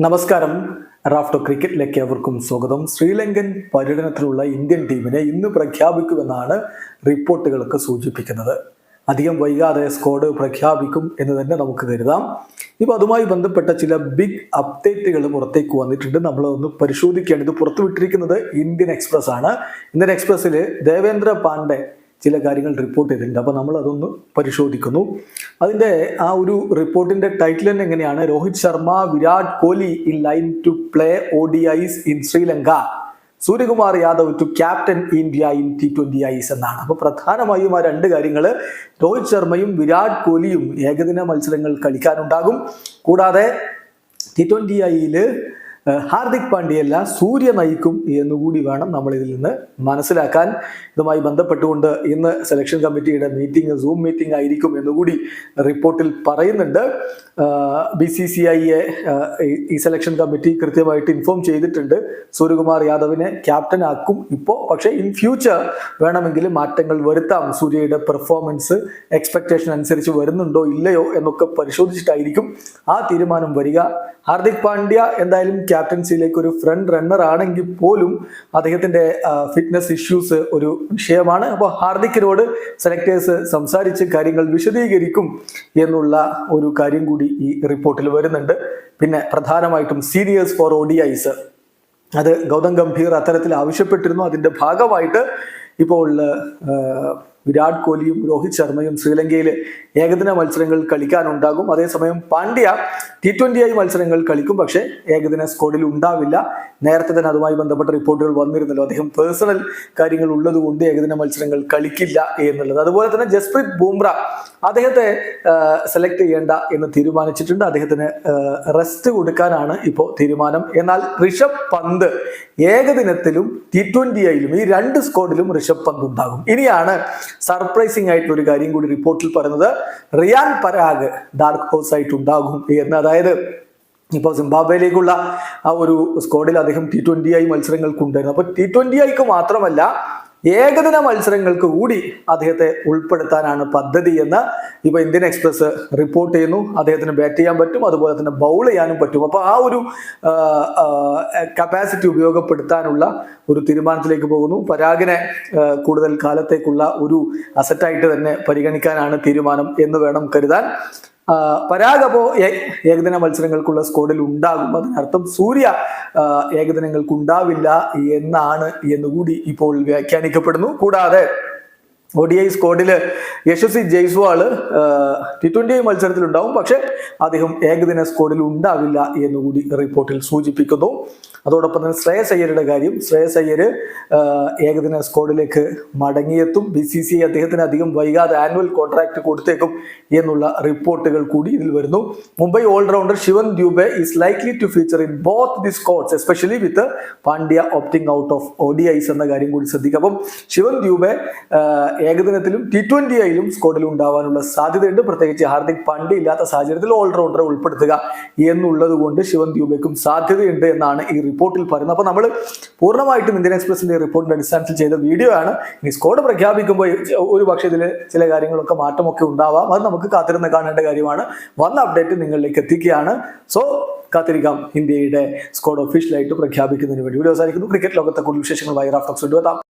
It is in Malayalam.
നമസ്കാരം. റാഫ്റ്റോ ക്രിക്കറ്റിലേക്ക് അവർക്കും സ്വാഗതം. ശ്രീലങ്കൻ പര്യടനത്തിലുള്ള ഇന്ത്യൻ ടീമിനെ ഇന്ന് പ്രഖ്യാപിക്കുമെന്നാണ് റിപ്പോർട്ടുകൾക്ക് സൂചിപ്പിക്കുന്നത്. അധികം വൈകാതെ സ്ക്വാഡ് പ്രഖ്യാപിക്കും എന്ന് തന്നെ നമുക്ക് കരുതാം. ഇപ്പോൾ അതുമായി ബന്ധപ്പെട്ട ചില ബിഗ് അപ്ഡേറ്റുകൾ പുറത്തേക്ക് വന്നിട്ടുണ്ട്. നമ്മൾ ഒന്ന് പരിശോധിക്കുകയാണ്. ഇത് പുറത്തുവിട്ടിരിക്കുന്നത് ഇന്ത്യൻ എക്സ്പ്രസ് ആണ് ഇന്ത്യൻ എക്സ്പ്രസ്സിൽ ദേവേന്ദ്ര പാണ്ഡെ ചില കാര്യങ്ങൾ റിപ്പോർട്ട് ചെയ്തിട്ടുണ്ട്. അപ്പോൾ നമ്മൾ അതൊന്ന് പരിശോധിക്കുന്നു. അതിന്റെ ആ ഒരു റിപ്പോർട്ടിന്റെ ടൈറ്റിൽ തന്നെ എങ്ങനെയാണ്? Rohit Sharma Virat Kohli in line to play O D Is in Sri Lanka. Suryakumar Yadav to captain India in T twenty Is എന്നാണ്. അപ്പോൾ പ്രധാനമായും ആ രണ്ട് കാര്യങ്ങൾ രോഹിത് ശർമ്മയും വിരാട് കോഹ്ലിയും ഏകദിന മത്സരങ്ങൾ കളിക്കാനുണ്ടാകും. കൂടാതെ ടി ട്വന്റി ഐയിൽ ഹാർദിക് പാണ്ഡ്യയല്ല സൂര്യ നയിക്കും എന്നുകൂടി വേണം നമ്മൾ ഇതിൽ നിന്ന് മനസ്സിലാക്കാൻ. ഇതുമായി ബന്ധപ്പെട്ടുകൊണ്ട് ഇന്ന് സെലക്ഷൻ കമ്മിറ്റിയുടെ മീറ്റിംഗ് സൂം മീറ്റിംഗ് ആയിരിക്കും എന്നുകൂടി റിപ്പോർട്ടിൽ പറയുന്നുണ്ട്. ബി സി സി ഐയെ ഈ സെലക്ഷൻ കമ്മിറ്റി കൃത്യമായിട്ട് ഇൻഫോം ചെയ്തിട്ടുണ്ട്. സൂര്യകുമാർ യാദവിനെ ക്യാപ്റ്റൻ ആക്കും ഇപ്പോൾ പക്ഷേ ഇൻ ഫ്യൂച്ചർ വേണമെങ്കിൽ മാറ്റങ്ങൾ വരുത്താം. സൂര്യയുടെ പെർഫോമൻസ് എക്സ്പെക്ടേഷൻ അനുസരിച്ച് വരുന്നുണ്ടോ ഇല്ലയോ എന്നൊക്കെ പരിശോധിച്ചിട്ടായിരിക്കും ആ തീരുമാനം വരിക. ഹാർദിക് പാണ്ഡ്യ എന്തായാലും ക്യാപ്റ്റൻസിയിലേക്ക് ഒരു ഫ്രണ്ട് റണ്ണർ ആണെങ്കിൽ പോലും അദ്ദേഹത്തിന്റെ ഫിറ്റ്നസ് ഇഷ്യൂസ് ഒരു വിഷയമാണ്. അപ്പോൾ ഹാർദിക്കിനോട് സെലക്ടേഴ്സ് സംസാരിച്ച് കാര്യങ്ങൾ വിശദീകരിക്കും എന്നുള്ള ഒരു കാര്യം കൂടി ഈ റിപ്പോർട്ടിൽ വരുന്നുണ്ട്. പിന്നെ പ്രധാനമായിട്ടും സീരിയസ് ഫോർ ഒ അത് ഗൗതം ഗംഭീർ അത്തരത്തിൽ ആവശ്യപ്പെട്ടിരുന്നു. അതിന്റെ ഭാഗമായിട്ട് ഇപ്പോൾ വിരാട് കോഹ്ലിയും രോഹിത് ശർമ്മയും ശ്രീലങ്കയിൽ ഏകദിന മത്സരങ്ങൾ കളിക്കാനുണ്ടാകും. അതേസമയം പാണ്ഡ്യ ടി ട്വന്റി ഐ മത്സരങ്ങൾ കളിക്കും. പക്ഷേ ഏകദിന സ്ക്വാഡിൽ ഉണ്ടാവില്ല. നേരത്തെ തന്നെ അതുമായി ബന്ധപ്പെട്ട റിപ്പോർട്ടുകൾ വന്നിരുന്നല്ലോ. അദ്ദേഹം പേഴ്സണൽ കാര്യങ്ങൾ ഉള്ളതുകൊണ്ട് ഏകദിന മത്സരങ്ങൾ കളിക്കില്ല എന്നുള്ളത്. അതുപോലെ തന്നെ ജസ്പ്രീത് ബുംറ അദ്ദേഹത്തെ സെലക്ട് ചെയ്യേണ്ട എന്ന് തീരുമാനിച്ചിട്ടുണ്ട്. അദ്ദേഹത്തിന് റെസ്റ്റ് കൊടുക്കാനാണ് ഇപ്പോൾ തീരുമാനം. എന്നാൽ ഋഷഭ് പന്ത് ഏകദിനത്തിലും ടി ട്വന്റി ഐയിലും ഈ രണ്ട് സ്ക്വാഡിലും ഋഷഭ് പന്ത് ഉണ്ടാകും. ഇനിയാണ് സർപ്രൈസിംഗ് ആയിട്ടുള്ള ഒരു കാര്യം കൂടി റിപ്പോർട്ടിൽ പറയുന്നത് റിയാൻ പരാഗ് ഡാർക്ക് ഹോസ് ആയിട്ട് ഉണ്ടാകും എന്ന്. അതായത് ഇപ്പോൾ സിംബാബ്വേയിലേക്കുള്ള ആ ഒരു സ്ക്വാഡിൽ അദ്ദേഹം ടി ട്വന്റി മത്സരങ്ങൾക്ക് മത്സരങ്ങൾക്കുണ്ടായിരുന്നു അപ്പോൾ ടി ട്വന്റി ആയിക്ക് മാത്രമല്ല ഏകദിന മത്സരങ്ങൾക്ക് കൂടി അദ്ദേഹത്തെ ഉൾപ്പെടുത്താനാണ് പദ്ധതി എന്ന് ഇപ്പൊ ഇന്ത്യൻ എക്സ്പ്രസ് റിപ്പോർട്ട് ചെയ്യുന്നു. അദ്ദേഹത്തിന് ബാറ്റ് ചെയ്യാൻ പറ്റും അതുപോലെ തന്നെ ബൗൾ ചെയ്യാനും പറ്റും. അപ്പോൾ ആ ഒരു കപ്പാസിറ്റി ഉപയോഗപ്പെടുത്താനുള്ള ഒരു തീരുമാനത്തിലേക്ക് പോകുന്നു. പരാഗിനെ കൂടുതൽ കാലത്തേക്കുള്ള ഒരു അസറ്റായിട്ട് തന്നെ പരിഗണിക്കാനാണ് തീരുമാനം എന്ന് വേണം കരുതാൻ. ആ, പരാഗ് അപ്പോ ഏ- ഏകദിന മത്സരങ്ങൾക്കുള്ള സ്കോഡിൽ ഉണ്ടാകും. അതിനർത്ഥം സൂര്യ ഏകദിനങ്ങൾക്ക് ഉണ്ടാവില്ല എന്നാണ് എന്നുകൂടി ഇപ്പോൾ വ്യാഖ്യാനിക്കപ്പെടുന്നു. കൂടാതെ O D I സ്ക്വാഡിൽ Yashasvi Jaiswal T twenty I മത്സരത്തിലുണ്ടാവും. പക്ഷേ അദ്ദേഹം ഏകദിന സ്ക്വാഡിൽ ഉണ്ടാവില്ല എന്നുകൂടി റിപ്പോർട്ടിൽ സൂചിപ്പിക്കുന്നു. അതോടൊപ്പം തന്നെ ശ്രേയസ് അയ്യരുടെ കാര്യം. ശ്രേയസ് അയ്യർ ഏകദിന സ്ക്വാഡിലേക്ക് മടങ്ങിയെത്തും. ബി സി സി അദ്ദേഹത്തിന് അധികം വൈകാതെ ആനുവൽ കോൺട്രാക്ട് കൊടുത്തേക്കും എന്നുള്ള റിപ്പോർട്ടുകൾ കൂടി ഇതിൽ വരുന്നു. Mumbai allrounder Shivam Dube is likely to feature in both the squads especially with Pandya opting out of ODIs ice എന്ന കാര്യം കൂടി ശ്രദ്ധിക്കുക അപ്പം ശിവൻ ദ്യൂബെ ഏകദിനത്തിലും ടി ട്വന്റി ഐയിലും സ്ക്വാഡിൽ ഉണ്ടാവാനുള്ള സാധ്യതയുണ്ട്. പ്രത്യേകിച്ച് ഹാർദിക് പാണ്ഡ്യ ഇല്ലാത്ത സാഹചര്യത്തിൽ ഓൾറൗണ്ടറെ ഉൾപ്പെടുത്തുക എന്നുള്ളത് കൊണ്ട് ശിവൻ ദ്യൂബയ്ക്കും സാധ്യതയുണ്ട് എന്നാണ് ഈ റിപ്പോർട്ടിൽ പറയുന്നത് അപ്പോൾ നമ്മൾ പൂർണമായിട്ടും ഇന്ത്യൻ എക്സ്പ്രസിന്റെ റിപ്പോർട്ടിന്റെ അടിസ്ഥാനത്തിൽ ചെയ്ത വീഡിയോ ആണ്. ഇനി സ്കോഡ് പ്രഖ്യാപിക്കുമ്പോൾ ഒരു പക്ഷേ ഇതിൽ ചില കാര്യങ്ങളൊക്കെ മാറ്റമൊക്കെ ഉണ്ടാവാം. അത് നമുക്ക് കാത്തിരുന്ന് കാണേണ്ട കാര്യമാണ്. വന്ന അപ്ഡേറ്റ് നിങ്ങളിലേക്ക് എത്തിക്കുകയാണ്. സോ കാത്തിരിക്കാം. ഇന്ത്യയുടെ സ്കോഡ് ഒഫീഷ്യലായിട്ട് പ്രഖ്യാപിക്കുന്നതിന് വേണ്ടി. വീഡിയോ അവസാനിക്കുന്നു. ക്രിക്കറ്റ് ലോകത്തെ കൂടുതൽ വിശേഷങ്ങൾ വൈറാഫ്റ്റോക്സ് കൊണ്ടുവെത്താം